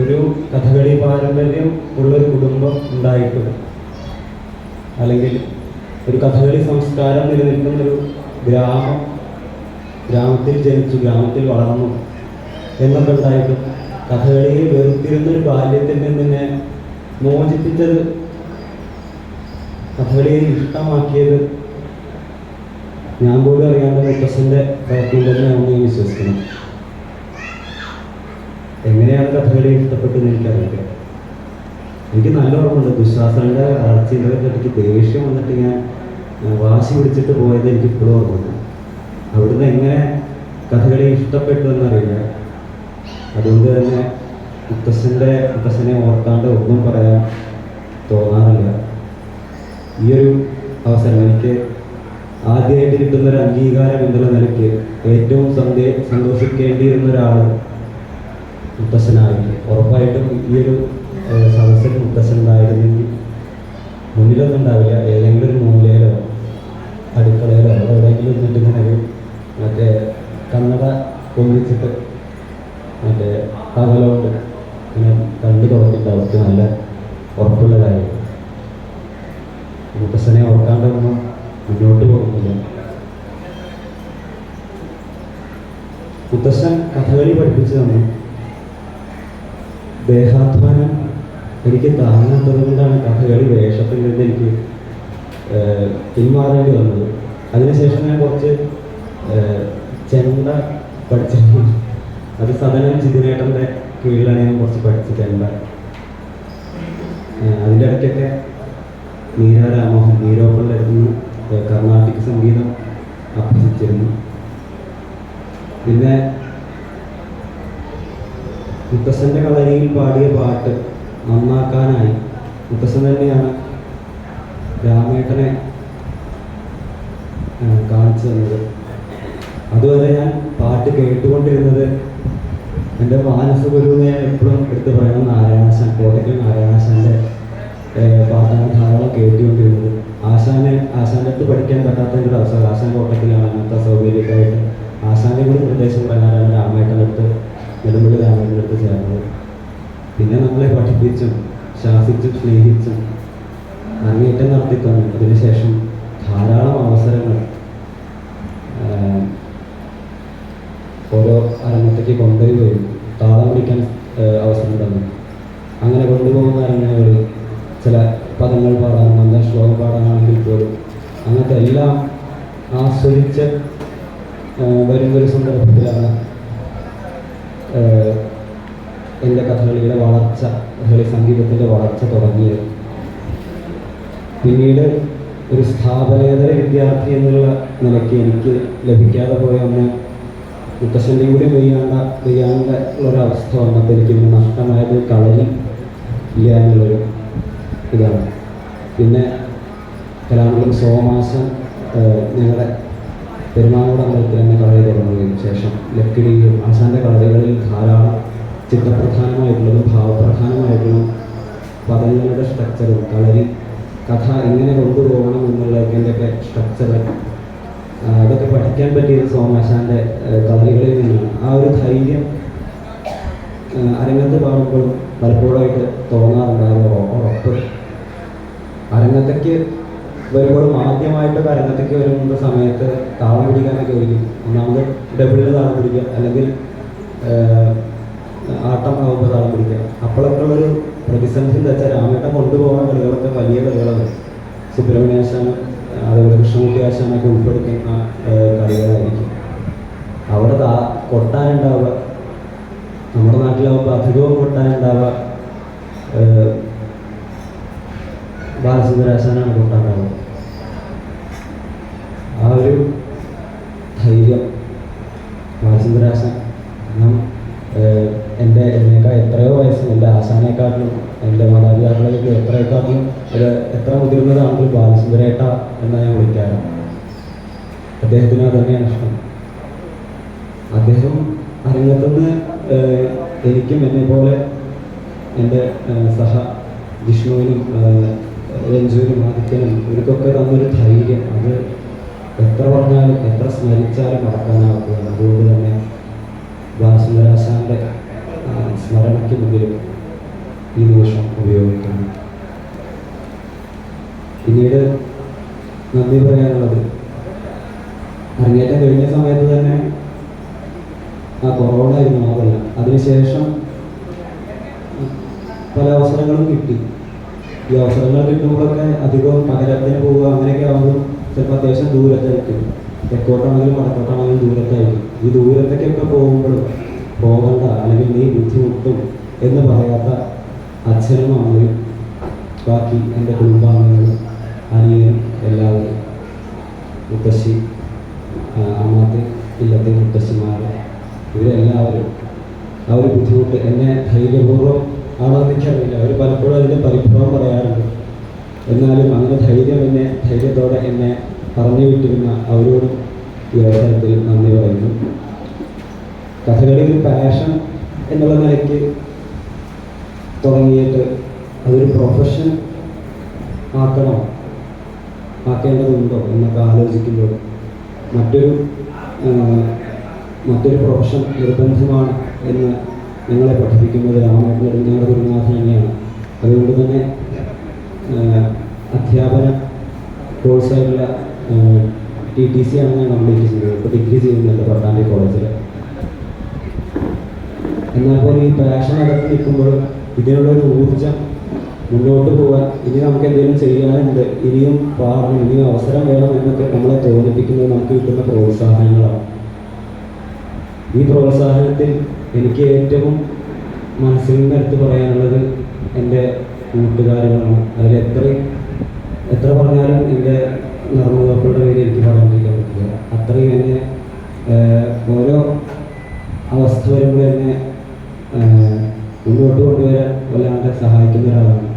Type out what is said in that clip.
ഒരു കഥകളി പാരമ്പര്യം ഉള്ളൊരു കുടുംബം ഉണ്ടായിട്ടുണ്ട്. അല്ലെങ്കിൽ ഒരു കഥകളി സംസ്കാരം നിലനിൽക്കുന്ന ഒരു ഗ്രാമം ഗ്രാമത്തിൽ ജനിച്ചു ഗ്രാമത്തിൽ വളർന്നു എന്നൊക്കെ ഉണ്ടായിട്ടും കഥകളിയെ വെറുത്തിരുന്നൊരു ബാല്യത്തിൽ നിന്ന് തന്നെ മോചിപ്പിച്ചത് കഥകളിയെ ഇഷ്ടമാക്കിയത് ഞാൻ പോലും അറിയാവുന്ന മുത്തശ്ശന്റെ പ്രയത്നം തന്നെയാണെന്ന് ഞാൻ വിശ്വസിക്കുന്നു. എങ്ങനെയാണ് കഥകളി ഇഷ്ടപ്പെട്ടത് എനിക്കറിയില്ല. എനിക്ക് നല്ല ഓർമ്മയുണ്ട് ദുശാസനയുടെ അർച്ചയുടെ എനിക്ക് ദേഷ്യം വന്നിട്ട് ഞാൻ വാശി പിടിച്ചിട്ട് പോയത് എനിക്ക് ഇപ്പോഴും ഓർമ്മയുണ്ട്. അവിടുന്ന് എങ്ങനെ കഥകളി ഇഷ്ടപ്പെട്ടു എന്നറിയില്ല. അതുകൊണ്ട് തന്നെ മുത്തശ്ശന്റെ മുത്തശ്ശനെ ഓർക്കാണ്ട് ഒന്നും പറയാൻ തോന്നാറില്ല. ഈയൊരു അവസരം എനിക്ക് ആദ്യമായിട്ട് കിട്ടുന്ന ഒരു അംഗീകാരം എന്നുള്ള നിലയ്ക്ക് ഏറ്റവും സന്തോഷിക്കേണ്ടിയിരുന്ന ഒരാൾ മുത്തശ്ശനായിരുന്നു. ഉറപ്പായിട്ടും ഈ ഒരു സദസ്സിൽ മുത്തശ്ശൻ ഉണ്ടായിരുന്നെങ്കിൽ മുന്നിലൊന്നും ഉണ്ടാവില്ല. ഏതെങ്കിലും ഒരു മൂലയിലോ അടുക്കളയിലോ അവിടെ എവിടെയെങ്കിലും ഇങ്ങനെ ഒരു മറ്റേ കണ്ണട പൊന്നിച്ചിട്ട് മറ്റേ പകലോട്ട് ഇങ്ങനെ കണ്ടു തുറന്നിട്ട് അവർക്ക് നല്ല ഉറപ്പുള്ള മുത്തശ്ശനെ ഓർക്കാണ്ടൊന്നും മുന്നോട്ട് പോകുന്നില്ല. മുത്തശ്ശൻ കഥകളി പഠിപ്പിച്ചു തന്നു. ദേഹാധ്വാനം എനിക്ക് താങ്ങാത്തത് കൊണ്ടാണ് കഥകളി വേഷത്തിൽ നിന്ന് എനിക്ക് പിന്മാറേണ്ടി വന്നത്. അതിനുശേഷം ഞാൻ കുറച്ച് ചെണ്ട പഠിച്ചിരുന്നു. അത് സദനം ചിതിനേട്ടന്റെ കീഴിലാണ് ഞാൻ കുറച്ച് പഠിച്ച ചെണ്ട. അതിന്റെ ഇടയ്ക്കൊക്കെ മീര രാമോഹൻ മീരോപ്പളുടെ അടുത്ത് നിന്ന് കർണാട്ടിക് സംഗീതം അഭ്യസിച്ചിരുന്നു. പിന്നെ മുത്തശ്ശന്റെ കളരിയിൽ പാടിയ പാട്ട് നന്നാക്കാനായി. മുത്തശ്ശൻ തന്നെയാണ് രാമേട്ടനെ കാണിച്ചു തന്നത്. അതുവരെ ഞാൻ പാട്ട് കേട്ടുകൊണ്ടിരുന്നത് എന്റെ മാനസ ഗുരുവിനെ ഞാൻ എപ്പോഴും എടുത്ത് പറയണം നാരായണാശാൻ കോട്ടയ്ക്കൽ നാരായണാശാന്റെ പാട്ടാണ് ധാരാളം കേട്ടുകൊണ്ടിരുന്നത് ആശാനെ ആശാന്റെ അടുത്ത് പഠിക്കാൻ പറ്റാത്ത ഒരു അവസരം. ആശാൻ കോട്ടയ്ക്കലാണ് അങ്ങനത്തെ സൗകര്യമൊക്കെ ആയിട്ട് ആശാന്റെ കൂടി നിർദ്ദേശം പ്രകാരമാണ് രാമേട്ടന്റെ അടുത്ത് നെടുമ്പള്ളി രാമേട്ടന്റെ അടുത്ത് ചേർന്നത് പിന്നെ നമ്മളെ പഠിപ്പിച്ചും ശാസിച്ചും സ്നേഹിച്ചും അങ്ങേറ്റം നടത്തി തന്നു അതിനുശേഷം ധാരാളം അവസരങ്ങൾ ഓരോ അരങ്ങത്തേക്ക് കൊണ്ടുപോയി താളം പിടിക്കാൻ അവസരം തന്നു അങ്ങനെ കൊണ്ടുപോകുന്ന അരങ്ങുകൾ ചില പദങ്ങൾ പാടാനും നല്ല ശ്ലോകം പാടാനാണെങ്കിൽ പോലും അങ്ങനത്തെ എല്ലാം ആസ്വദിച്ച് വരുന്നൊരു സന്ദർഭത്തിലാണ് എന്റെ കഥകളിയുടെ വളർച്ച കഥകളി സംഗീതത്തിന്റെ വളർച്ച തുടങ്ങിയത്. പിന്നീട് ഒരു സ്ഥാപനേതര വിദ്യാർത്ഥി എന്നുള്ള നിലയ്ക്ക് എനിക്ക് ലഭിക്കാതെ പോയ ഒന്ന് മുത്തശ്ശന്റെ കൂടി വെയ്യാണ്ട വെയ്യാണ്ട ഉള്ളൊരവസ്ഥ വന്നപ്പോൾ എനിക്ക് നഷ്ടമായത് കളരി ഇല്ല എന്നുള്ളൊരു ഇതാണ്. പിന്നെ കലാമണ്ഡലം സോമാസം ഞങ്ങളുടെ പെരുമാനോട് അമ്പലത്തിൽ തന്നെ കളരി തുടങ്ങുകയും ശേഷം ലക്കിടിയിലും ആശാന്റെ കളരികളിൽ ധാരാളം ചിത്രപ്രധാനമായിട്ടുള്ളതും ഭാവപ്രധാനമായിട്ടുള്ളതും പദങ്ങളുടെ സ്ട്രക്ചറും കളരി കഥ എങ്ങനെ കൊണ്ടുപോകണം എന്നുള്ളതിന്റെയൊക്കെ സ്ട്രക്ചർ അതൊക്കെ പഠിക്കാൻ പറ്റിയത് സോമാശാന്റെ കളരികളിൽ നിന്നാണ്. ആ ഒരു ധൈര്യം അരങ്ങത്ത് പാടുമ്പോഴും പലപ്പോഴായിട്ട് തോന്നാറുണ്ട് ഉറപ്പ്. അരങ്ങത്തേക്ക് വരുമ്പോഴും ആദ്യമായിട്ട് അരങ്ങത്തേക്ക് വരുന്ന സമയത്ത് താളം പിടിക്കാനൊക്കെ ഒരുക്കും ഒന്നാമത് ഡബിളിൽ താളം പിടിക്കുക. അല്ലെങ്കിൽ ആട്ടം ആവുമ്പോൾ താളം പിടിക്കുക. അപ്പോഴൊക്കെ ഒരു പ്രതിസന്ധി എന്താ വെച്ചാൽ രാമേട്ടൻ കൊണ്ടുപോകുന്ന കളികളൊക്കെ വലിയ കളികളാണ്. സുബ്രഹ്മണ്യാശാൻ അതുപോലെ കൃഷ്ണമുട്ടിയാശാനൊക്കെ ഉൾപ്പെടുത്തുന്ന കളികളായിരിക്കും. അവിടെ കൊട്ടാനുണ്ടാവുക നമ്മുടെ നാട്ടിലാവുമ്പോൾ അധികവും കൊട്ടാനുണ്ടാവുക ഏഹ്, ബാലസുന്ദരാശാനാണ് കൊട്ടാനുണ്ടാവുക ആ ഒരു ധൈര്യം ബാലസുന്ദരാശാൻ ഞാൻ ഏഹ്, എന്റെ എന്നേക്കാൾ എത്രയോ വയസ്സ് എന്റെ ആശാനേക്കാട്ടിലും എന്റെ എത്രയെക്കാട്ടിലും ഒരു എത്ര മുതിർന്നതാണെങ്കിലും ബാലസുന്ദരേട്ട എന്നാണ് ഞാൻ വിളിക്കാറ്? അദ്ദേഹത്തിന് അത് തന്നെയാണ് ഇഷ്ടം. അദ്ദേഹം അരങ്ങത്തുനിന്ന് എനിക്കും എന്നെ പോലെ എന്റെ സഹ ജിഷ്ണുവിനും രഞ്ജുവിനും ആദിത്യനും ഇവർക്കൊക്കെ തന്നൊരു ധൈര്യം. അത് എത്ര പറഞ്ഞാലും എത്ര സ്മരിച്ചാലും മറക്കാനാവുകയാണ് അതുകൊണ്ട് തന്നെ ബാലസുന്ദരാശാന്റെ സ്മരണയ്ക്ക് മുമ്പിലും ഈ നിമിഷം ഉപയോഗിക്കുന്നു. പിന്നീട് നന്ദി പറയാനുള്ളത്. അരങ്ങേറ്റം കഴിഞ്ഞ സമയത്ത് തന്നെ ആ കൊറോണ ആയിരുന്നു അതല്ല അതിനുശേഷം പല അവസരങ്ങളും കിട്ടി. ഈ അവസരങ്ങൾ കിട്ടുമ്പോഴൊക്കെ അധികവും പകരത്തിന് പോവുക അങ്ങനെയൊക്കെ ആവുമ്പോൾ ചിലപ്പോൾ അത്യാവശ്യം ദൂരത്തായിരിക്കും. തെക്കോട്ടാണെങ്കിലും വടക്കോട്ടാണെങ്കിലും ദൂരത്തായിരിക്കും. ഈ ദൂരത്തേക്കൊക്കെ പോകുമ്പോഴും പോകണ്ട അല്ലെങ്കിൽ നീ ബുദ്ധിമുട്ടും എന്ന് പറയാത്ത അച്ഛനും അമ്മയും ബാക്കി എന്റെ കുടുംബാംഗങ്ങളും അനിയനും എല്ലാവരും മുത്തശ്ശി അമ്മാത്തി ഇല്ലത്തെ മുത്തശ്ശിമാർ ഇവരെല്ലാവരും ആ ഒരു ബുദ്ധിമുട്ട് എന്നെ ധൈര്യപൂർവം ആണെന്ന് എനിക്കറിയില്ല അവർ പലപ്പോഴും അതിന്റെ പരിഭവം പറയാറുണ്ട്. എന്നാലും അങ്ങനെ ധൈര്യം എന്നെ ധൈര്യത്തോടെ എന്നെ പറഞ്ഞു വിട്ടിരുന്ന അവരോടും ഈ അവസരത്തിൽ നന്ദി പറയുന്നു. കഥകളി ഒരു പാഷൻ എന്നുള്ള നിലയ്ക്ക് തുടങ്ങിയിട്ട് അതൊരു പ്രൊഫഷൻ ആക്കണോ? ആക്കേണ്ടതുണ്ടോ എന്നൊക്കെ ആലോചിക്കുമ്പോൾ മറ്റൊരു മറ്റൊരു പ്രൊഫഷൻ നിർബന്ധമാണ് എന്ന് ഞങ്ങളെ പഠിപ്പിക്കുന്നത് രാമനാഥൻ നെടുങ്ങാട് ഗുരുനാഥൻ തന്നെയാണ്. അതുകൊണ്ട് തന്നെ അധ്യാപന കോഴ്സായിട്ടുള്ള ടി ടി സി ആണ് ഞാൻ കംപ്ലീറ്റ് ചെയ്തത്. ഇപ്പോൾ ഡിഗ്രി ചെയ്യുന്നുണ്ട് പട്ടാമ്പി കോളേജിൽ എന്നാൽ പോലും ഈ പാഷൻ അകത്ത് നിൽക്കുമ്പോഴും ഇതിനുള്ളൊരു ഊർജം മുന്നോട്ട് പോകാൻ ഇനി നമുക്ക് എന്തെങ്കിലും ചെയ്യാനുണ്ട് ഇനിയും പാടണം ഇനിയും അവസരം വേണം എന്നൊക്കെ നമ്മളെ തോന്നിപ്പിക്കുന്നത് നമുക്ക് കിട്ടുന്ന പ്രോത്സാഹനങ്ങളാണ്. ഈ പ്രോത്സാഹനത്തിൽ എനിക്ക് ഏറ്റവും മനസ്സിൽ നിന്ന് എടുത്തു പറയാനുള്ളത് എന്റെ കൂട്ടുകാരുകളാണ്. അതിൽ എത്ര എത്ര പറഞ്ഞാലും എന്റെ നിർമ്മാതാക്കളുടെ പേര് എനിക്ക് പറയാണ്ടിരിക്കാൻ പറ്റില്ല. അത്രയും എന്നെ ഓരോ അവസ്ഥ വരുമ്പോൾ എന്നെ മുന്നോട്ട് കൊണ്ടുവരാൻ വല്ലാണ്ട് സഹായിക്കുന്ന ഒരാളാണ്.